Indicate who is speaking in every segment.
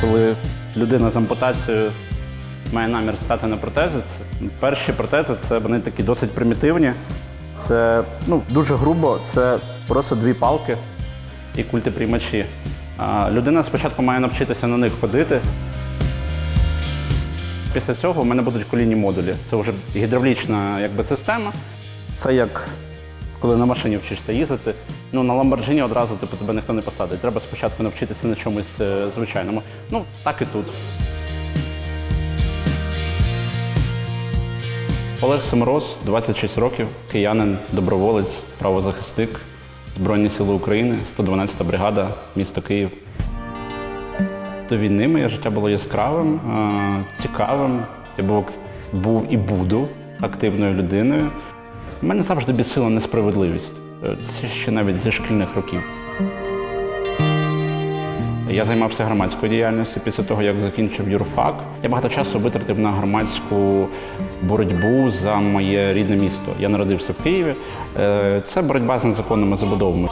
Speaker 1: коли людина з ампутацією має намір стати на протези, перші протези це вони такі досить примітивні. Це ну, дуже грубо, це просто дві палки і культиприймачі. Людина спочатку має навчитися на них ходити. Після цього в мене будуть колінні модулі. Це вже гідравлічна якби, система. Це як коли на машині вчишся їздити. Ну, на Ламборджині одразу типу, тебе ніхто не посадить. Треба спочатку навчитися на чомусь е, звичайному. Ну, так і тут. Олег Семороз, 26 років, киянин, доброволець, правозахисник, Збройні Сили України, 112-та бригада, місто Київ. До війни моє життя було яскравим, е, цікавим. Я був, був і буду активною людиною. Мене завжди бісила несправедливість. Е, Це ще навіть зі шкільних років. Я займався громадською діяльністю після того, як закінчив юрфак. Я багато часу витратив на громадську боротьбу за моє рідне місто. Я народився в Києві. Е, Це боротьба з незаконними забудовами.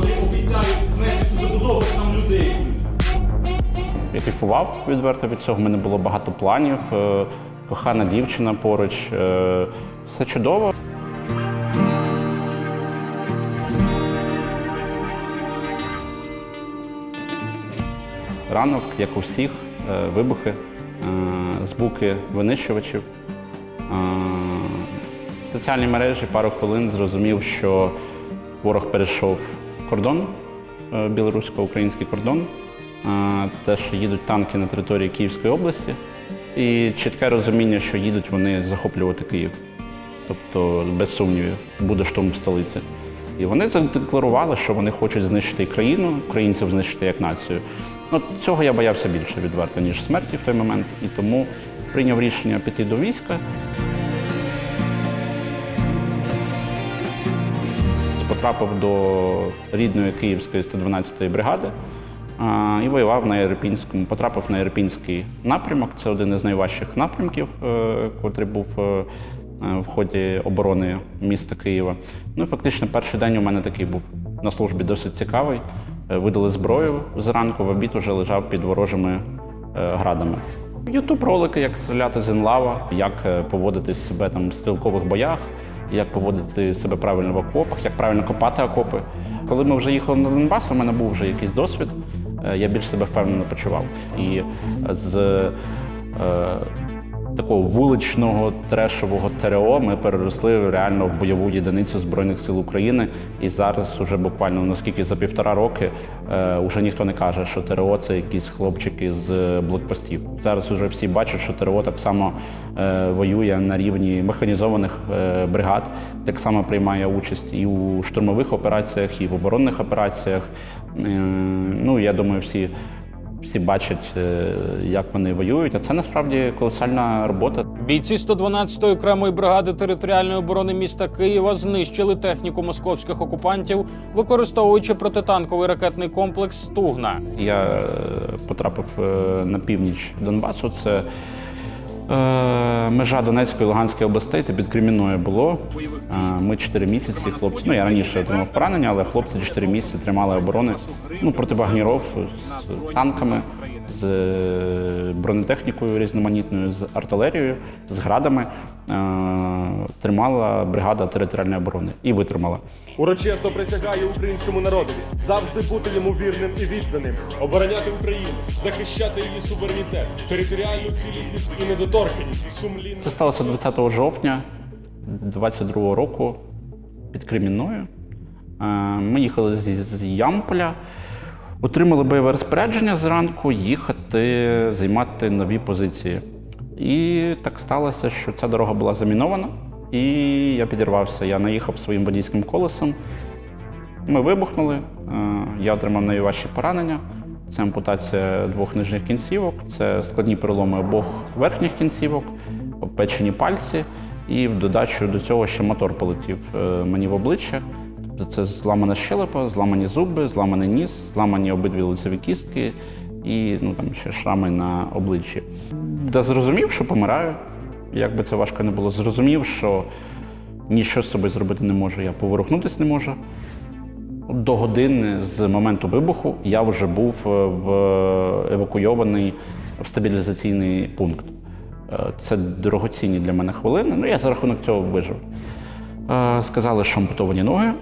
Speaker 2: Коли обіцяють знести цю забудову, там людей.
Speaker 1: Я кайфував відверто від цього. У мене було багато планів, е, кохана дівчина поруч. е, Все чудово. Ранок, як у всіх, е, вибухи, звуки винищувачів. В соціальній мережі пару хвилин зрозумів, що ворог перейшов кордон, е, білорусько-український кордон. Те, що їдуть танки на території Київської області, і чітке розуміння, що їдуть вони захоплювати Київ. Тобто, без сумнівів, буде штурм столиці. І вони задекларували, що вони хочуть знищити країну, українців знищити як націю. Ну, цього я боявся більше відверто, ніж смерті в той момент. І тому прийняв рішення піти до війська. Потрапив до рідної Київської 112-ї бригади і воював на Єрпінському. Потрапив на Єрпінський напрямок. Це один із найважчих напрямків, е, котрий був е, е, в ході оборони міста Києва. Ну і фактично перший день у мене такий був на службі досить цікавий. Видали зброю зранку, в обід уже лежав під ворожими градами. Ютуб ролики, як стріляти з інлава, як поводити себе там в стрілкових боях, як поводити себе правильно в окопах, як правильно копати окопи. Коли ми вже їхали на Донбас, у мене був вже якийсь досвід. е, Я більш себе впевнено почував. І з е, такого вуличного трешового ТРО ми переросли реально в бойову єдиницю Збройних сил України. І зараз, уже буквально наскільки за півтора роки, е, уже ніхто не каже, що ТРО це якісь хлопчики з е, блокпостів. Зараз вже всі бачать, що ТРО так само е, воює на рівні механізованих е, бригад, так само приймає участь і у штурмових операціях, і в оборонних операціях. Е, ну я думаю, всі. Всі бачать, е, як вони воюють, а це насправді колосальна робота.
Speaker 3: Бійці 112-ї окремої бригади територіальної оборони міста Києва знищили техніку московських окупантів, використовуючи протитанковий ракетний комплекс Стугна.
Speaker 1: Я е, потрапив е, на північ Донбасу. Це межа Донецької і Луганської областей, це під Кремінною було. Е, Ми чотири місяці, хлопці. Ну я раніше отримав поранення, але хлопці чотири місяці тримали оборони ну, проти багніров з танками, з е, бронетехнікою різноманітною, з артилерією, з градами. Е, Тримала бригада територіальної оборони і витримала.
Speaker 4: Урочисто присягаю українському народові завжди бути йому вірним і відданим, обороняти Україну, захищати її суверенітет, територіальну цілісність і недоторканність, сумлінно.
Speaker 1: Це сталося 20 жовтня 22 року під Кремінною. Е, Ми їхали з Ямполя, отримали бойове розпорядження зранку їхати займати нові позиції. І так сталося, що ця дорога була замінована, і я підірвався. Я наїхав своїм водійським колесом. Ми вибухнули, е, я отримав найважчі поранення. Це ампутація двох нижніх кінцівок, це складні переломи обох верхніх кінцівок, обпечені пальці, і в додачу до цього ще мотор полетів е, мені в обличчя. Це зламана щелепа, зламані зуби, зламаний ніс, зламані обидві лицеві кістки і ну, там ще шрами на обличчі. Да зрозумів, що помираю. Як би це важко не було, зрозумів, що нічого з собою зробити не можу, я поворухнутися не можу. До години з моменту вибуху я вже був е, в евакуйований в стабілізаційний пункт. Е, Це дорогоцінні для мене хвилини. Ну, я за рахунок цього вижив. Е, Сказали, що ампутовані ноги.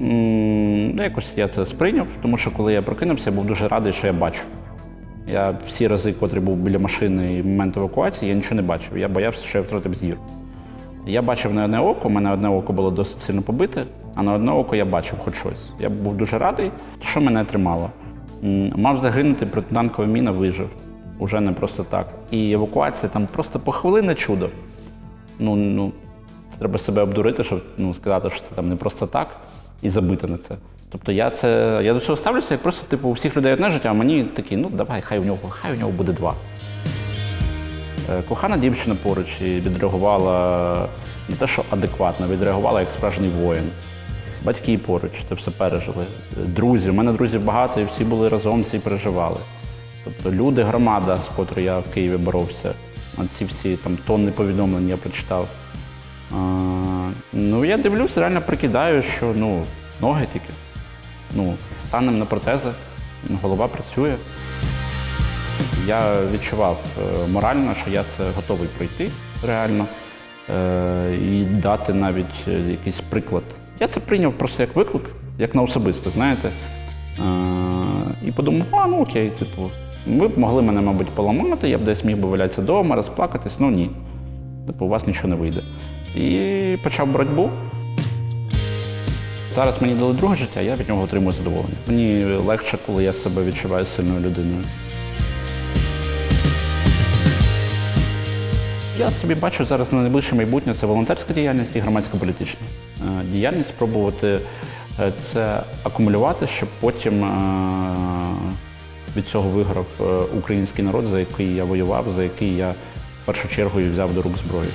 Speaker 1: Ну, Якось я це сприйняв, тому що коли я прокинувся, я був дуже радий, що я бачу. Я всі рази, котрі був біля машини і в момент евакуації, я нічого не бачив. Я боявся, що я втратив зір. Я бачив на одне око, у мене одне око було досить сильно побите, а на одне око я бачив хоч щось. Я був дуже радий, що мене тримало. Мав загинути протитанкова міна вижив. Уже не просто так. І евакуація там просто по хвилини чудо. Ну, ну, треба себе обдурити, щоб ну, сказати, що це там не просто так, і забити на це. Тобто я це я до цього ставлюся як просто типу у всіх людей одне життя, а мені такий, ну давай, хай у нього, хай у нього буде два. Е, Кохана дівчина поруч і відреагувала не те, що адекватно, відреагувала як справжній воїн. Батьки поруч, це все пережили. Друзі, у мене друзів багато, і всі були разом, всі переживали. Тобто люди, громада, з котрою я в Києві боровся, ці всі там тонни повідомлень я прочитав. Ну, я дивлюсь, реально прикидаю, що ну, ноги тільки. Ну, станемо на протези, голова працює. Я відчував е, морально, що я це готовий пройти реально е, і дати навіть е, якийсь приклад. Я це прийняв просто як виклик, як на особисто, знаєте. І подумав, а ну окей, типу, ви б могли мене, мабуть, поламати, я б десь міг би валятися вдома, розплакатись, ну ні. Типу, у вас нічого не вийде. І почав боротьбу. Зараз мені дали друге життя, я від нього отримую задоволення. Мені легше, коли я себе відчуваю сильною людиною. Я собі бачу зараз на найближче майбутнє це волонтерська діяльність і громадська політична Е, діяльність, спробувати е, це акумулювати, щоб потім е, від цього виграв український народ, за який я воював, за який я першу чергу і взяв до рук зброю.